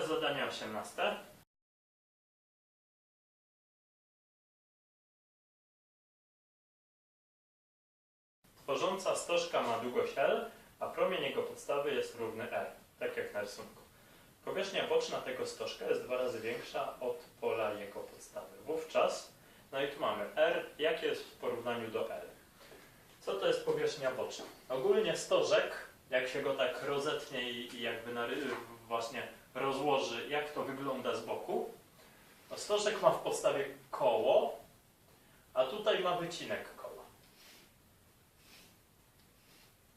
teraz zadanie 18. Tworząca stożka ma długość L, a promień jego podstawy jest równy R, tak jak na rysunku. Powierzchnia boczna tego stożka jest dwa razy większa od pola jego podstawy. Wówczas, no i tu mamy R, jakie jest w porównaniu do L. Co to jest powierzchnia boczna? Ogólnie stożek, jak się go tak rozetnie i, jakby nary- właśnie rozłoży, jak to wygląda z boku, to stożek ma w podstawie koło, a tutaj ma wycinek koła.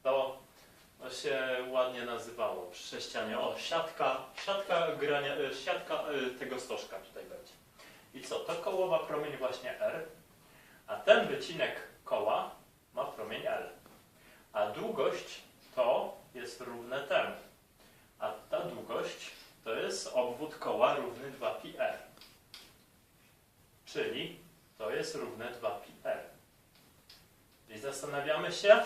To, to się ładnie nazywało przy sześcianie. O, siatka, siatka, grania, y, siatka y, tego stożka tutaj będzie. I co? To koło ma promień właśnie R, a ten wycinek koła ma promień L. A długość to jest równe temu. A ta długość to jest obwód koła równy 2πr. Czyli to jest równe 2πr. I zastanawiamy się,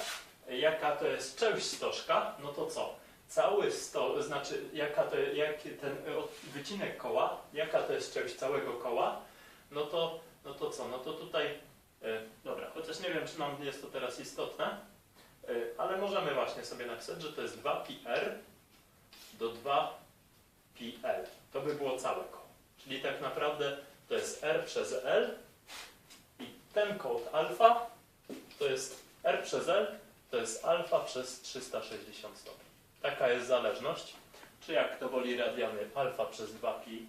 jaka to jest część stożka, no to co? Cały sto, znaczy jaka to, jaki ten e, od- wycinek koła, jaka to jest część całego koła, no to, no to co? No to tutaj, e, dobra, chociaż nie wiem, czy nam jest to teraz istotne, e, ale możemy właśnie sobie napisać, że to jest 2πr do 2πl. To by było całe koło. Czyli tak naprawdę to jest r przez l i ten kąt alfa to jest r przez l, to jest alfa przez 360 stopni. Taka jest zależność. Czy jak to woli radiany, alfa przez 2pi.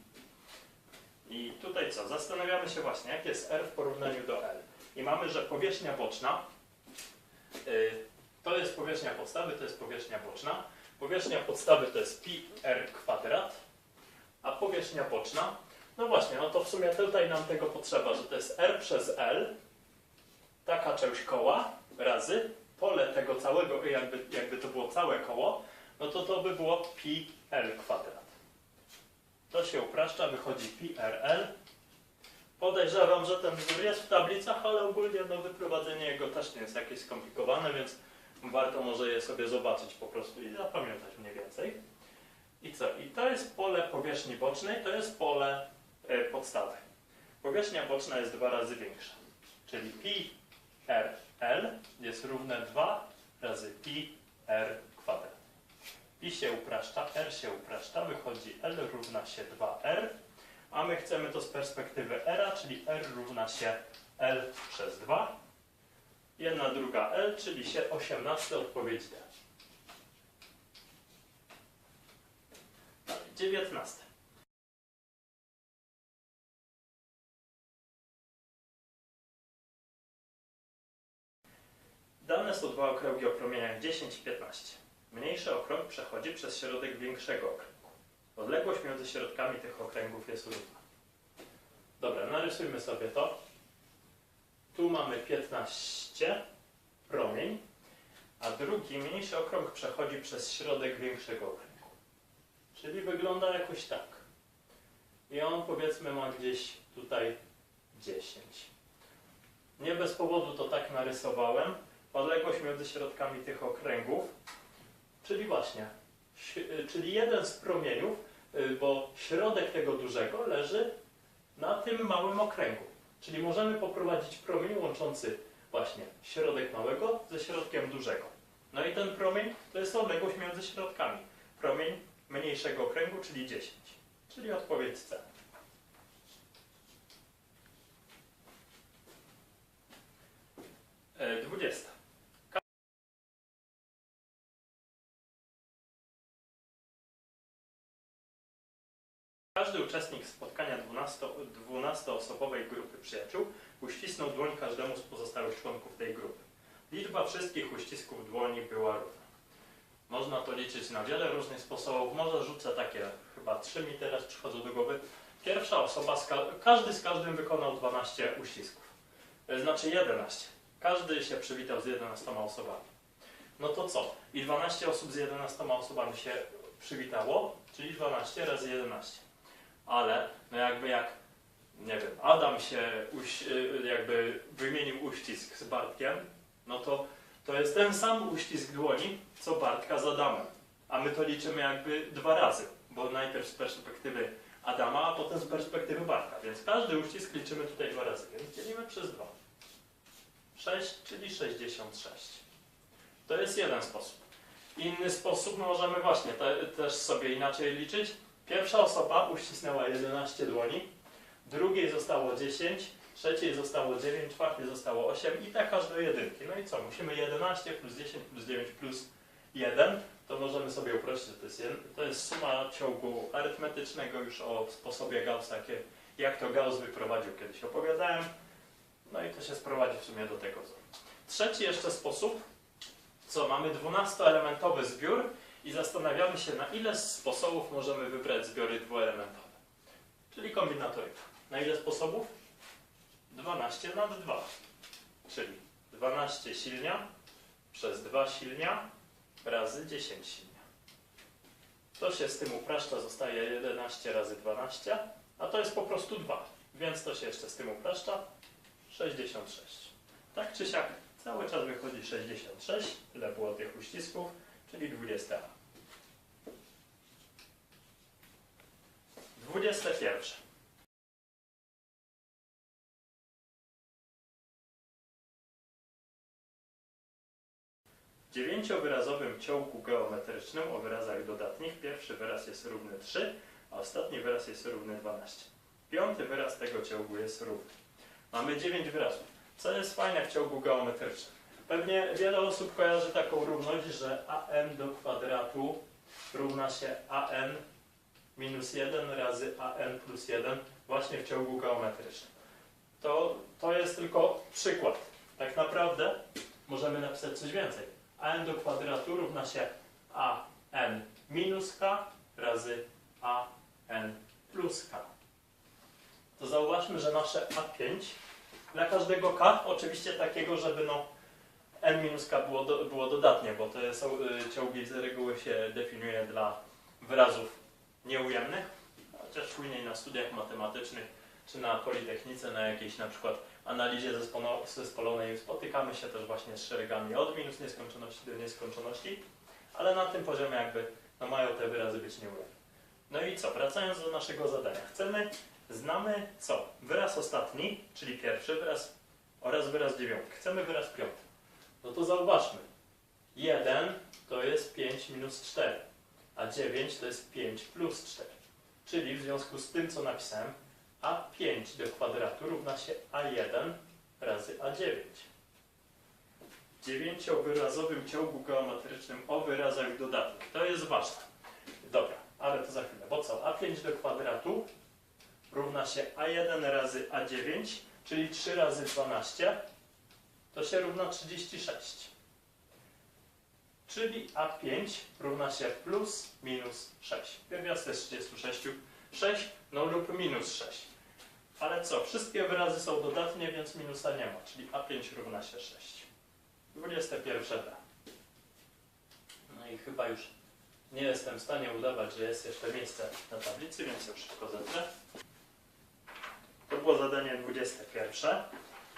I tutaj co? Zastanawiamy się właśnie, jak jest r w porównaniu do l. I mamy, że powierzchnia boczna y, to jest powierzchnia podstawy, to jest powierzchnia boczna. Powierzchnia podstawy to jest pi r kwadrat, a powierzchnia boczna, no właśnie, no to w sumie tutaj nam tego potrzeba, że to jest r przez l, taka część koła, razy pole tego całego, jakby, jakby to było całe koło, no to to by było pi l kwadrat. To się upraszcza, wychodzi pi rl. Podejrzewam, że ten wzór jest w tablicach, ale ogólnie no, wyprowadzenie jego też nie jest jakieś skomplikowane, więc warto może je sobie zobaczyć po prostu i zapamiętać mniej więcej. I co? I to jest pole powierzchni bocznej, to jest pole e, podstawy. Powierzchnia boczna jest dwa razy większa, czyli pi rl jest równe 2 razy pi r kwadrat. Pi się upraszcza, r się upraszcza, wychodzi l równa się 2r, a my chcemy to z perspektywy r, czyli r równa się l przez 2. Jedna druga l, czyli się 18 odpowiedź D. Dalej, 19. Dane są dwa okręgi o promieniach 10 i 15. Mniejszy okrąg przechodzi przez środek większego okręgu. Odległość między środkami tych okręgów jest równa. Dobra, narysujmy sobie to. Tu mamy 15 promień, a drugi mniejszy okrąg przechodzi przez środek większego okręgu. Czyli wygląda jakoś tak. I on powiedzmy ma gdzieś tutaj 10. Nie bez powodu to tak narysowałem. Odległość między środkami tych okręgów, czyli właśnie, y, czyli jeden z promieniów, y, bo środek tego dużego leży na tym małym okręgu. Czyli możemy poprowadzić promień łączący właśnie środek małego ze środkiem dużego. No i ten promień to jest odległość między środkami. Promień mniejszego okręgu, czyli 10. Czyli odpowiedź C. E, 20. Każdy uczestnik spotkania 12 12-osobowej grupy przyjaciół uścisnął dłoń każdemu z pozostałych członków tej grupy. Liczba wszystkich uścisków dłoni była równa. Można to liczyć na wiele różnych sposobów. Może rzucę takie, chyba trzy mi teraz przychodzą do głowy. Pierwsza osoba, z ka- każdy z każdym wykonał 12 uścisków. E, Znaczy 11. Każdy się przywitał z 11 osobami. No to co? I 12 osób z 11 osobami się przywitało, czyli 12 razy 11. Ale, no jakby jak, nie wiem, Adam się uś, y, jakby wymienił uścisk z Bartkiem, no to to jest ten sam uścisk dłoni, co Bartka z Adamem. A my to liczymy jakby dwa razy, bo najpierw z perspektywy Adama, a potem z perspektywy Bartka. Więc każdy uścisk liczymy tutaj dwa razy, więc dzielimy przez 2. 6, czyli 66. To jest jeden sposób. Inny sposób możemy właśnie te, też sobie inaczej liczyć. Pierwsza osoba uścisnęła 11 dłoni, drugiej zostało 10, trzeciej zostało 9, czwartej zostało 8 i tak aż do jedynki. No i co? Musimy 11 plus 10 plus 9 plus 1, to możemy sobie uprościć, to jest, to jest suma ciągu arytmetycznego już o sposobie jakie, jak to Gauss wyprowadził kiedyś opowiadałem. No i to się sprowadzi w sumie do tego. Trzeci jeszcze sposób, co mamy 12-elementowy zbiór i zastanawiamy się na ile sposobów możemy wybrać zbiory dwuelementowe. Czyli kombinatoryka. Na ile sposobów? 12 na 2. Czyli 12 silnia przez 2 silnia razy 10 silnia. To się z tym upraszcza, zostaje 11 razy 12, a to jest po prostu 2. Więc to się jeszcze z tym upraszcza. 66. Tak czy siak, cały czas wychodzi 66, tyle było tych uścisków, czyli 20. 21. W dziewięciowyrazowym ciągu geometrycznym o wyrazach dodatnich pierwszy wyraz jest równy 3, a ostatni wyraz jest równy 12. Piąty wyraz tego ciągu jest równy. Mamy 9 wyrazów. Co jest fajne w ciągu geometrycznym? Pewnie wiele osób kojarzy taką równość, że an do kwadratu równa się an minus 1 razy an plus 1 właśnie w ciągu geometrycznym. To, to jest tylko przykład. Tak naprawdę możemy napisać coś więcej. an do kwadratu równa się an minus k razy an plus k. To zauważmy, że nasze a5 dla każdego k, oczywiście takiego, żeby no n minus k było, do, było dodatnie, bo to są y, ciągi z reguły się definiuje dla wyrazów nieujemnych, chociaż później na studiach matematycznych czy na Politechnice, na jakiejś na przykład analizie zespolonej spotykamy się też właśnie z szeregami od minus nieskończoności do nieskończoności, ale na tym poziomie jakby no mają te wyrazy być nieujemne. No i co, wracając do naszego zadania. Chcemy, znamy co? Wyraz ostatni, czyli pierwszy wyraz oraz wyraz dziewiątki. Chcemy wyraz piąty. No to zauważmy. 1 to jest 5 minus 4, a 9 to jest 5 plus 4. Czyli w związku z tym, co napisałem, a5 do kwadratu równa się a1 razy a9. W dziewięciowyrazowym ciągu geometrycznym o wyrazach dodatnych. To jest ważne. Dobra, ale to za chwilę. Bo co? a5 do kwadratu równa się a1 razy a9, czyli 3 razy 12, to się równa 36. Czyli A5 równa się plus minus 6. Pierwiastek z 36, 6 no lub minus 6. Ale co? Wszystkie wyrazy są dodatnie, więc minusa nie ma, czyli A5 równa się 6. 21 D. No i chyba już nie jestem w stanie udawać, że jest jeszcze miejsce na tablicy, więc już szybko zetrę. To było zadanie 21.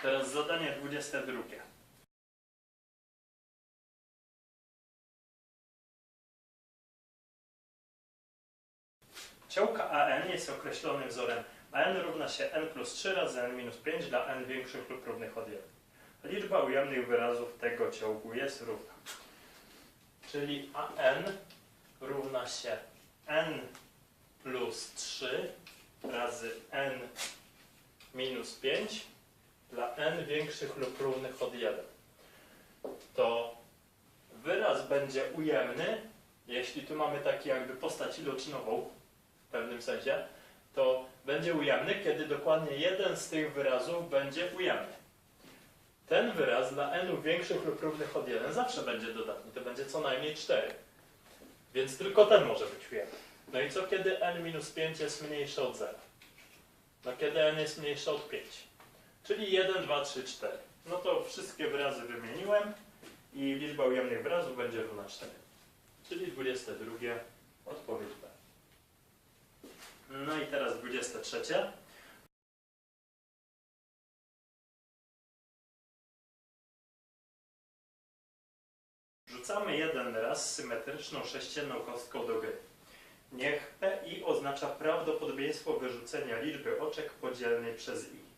Teraz zadanie 22. Ciołka AN jest określony wzorem AN równa się n plus 3 razy n minus 5 dla n większych lub równych od 1. Liczba ujemnych wyrazów tego ciągu jest równa. Czyli AN równa się n plus 3 razy n minus 5 dla n większych lub równych od 1. To wyraz będzie ujemny, jeśli tu mamy taki jakby postać iloczynową w pewnym sensie, to będzie ujemny, kiedy dokładnie jeden z tych wyrazów będzie ujemny. Ten wyraz dla n większych lub równych od 1 zawsze będzie dodatni, to będzie co najmniej 4. Więc tylko ten może być ujemny. No i co kiedy n minus 5 jest mniejsze od 0? No kiedy n jest mniejsze od 5. Czyli 1, 2, 3, 4. No to wszystkie wyrazy wymieniłem i liczba ujemnych wyrazów będzie równa 4. Czyli 22 odpowiedź B. No i teraz 23. Rzucamy jeden raz symetryczną sześcienną kostką do gry. Niech PI oznacza prawdopodobieństwo wyrzucenia liczby oczek podzielnej przez i.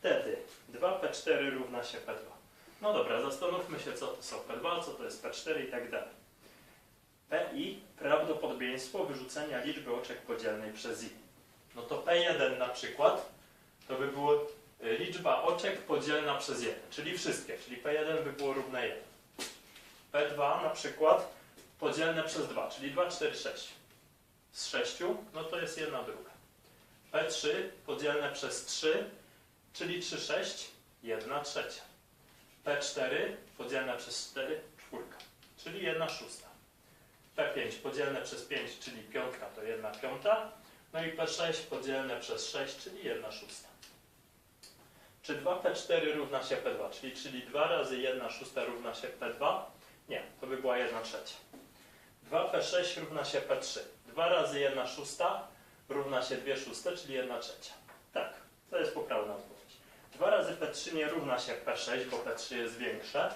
Wtedy 2P4 równa się P2. No dobra, zastanówmy się, co to są P2, co to jest P4 i tak dalej. PI prawdopodobieństwo wyrzucenia liczby oczek podzielnej przez i. No to P1 na przykład to by było y, liczba oczek podzielna przez 1, czyli wszystkie, czyli P1 by było równe 1. P2 na przykład podzielne przez 2, czyli 2, 4, 6. Z 6, no to jest jedna druga. P3 podzielne przez 3, czyli 3, 6, 1 trzecia. P4 podzielne przez 4, czwórka, czyli 1 szósta. P5 podzielne przez 5, czyli piątka to 1 piąta. No i P6 podzielne przez 6, czyli 1 szósta. Czy 2P4 równa się P2, czyli, czyli 2 razy 1 szósta równa się P2? Nie, to by była 1 trzecia. 2P6 równa się P3. 2 razy 1 szósta równa się 2 szóste, czyli 1 trzecia. Tak, to jest poprawna odpowiedź. 2 razy P3 nie równa się P6, bo P3 jest większe.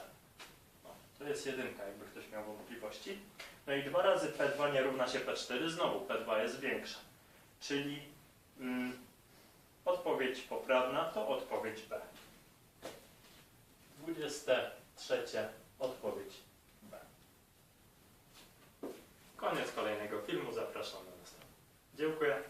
No, to jest jedynka, jakby ktoś miał wątpliwości. No i 2 razy P2 nie równa się P4, znowu P2 jest większa. Czyli mm, odpowiedź poprawna to odpowiedź B. 23 odpowiedź B. Koniec kolejnego filmu, zapraszam na następny. Dziękuję.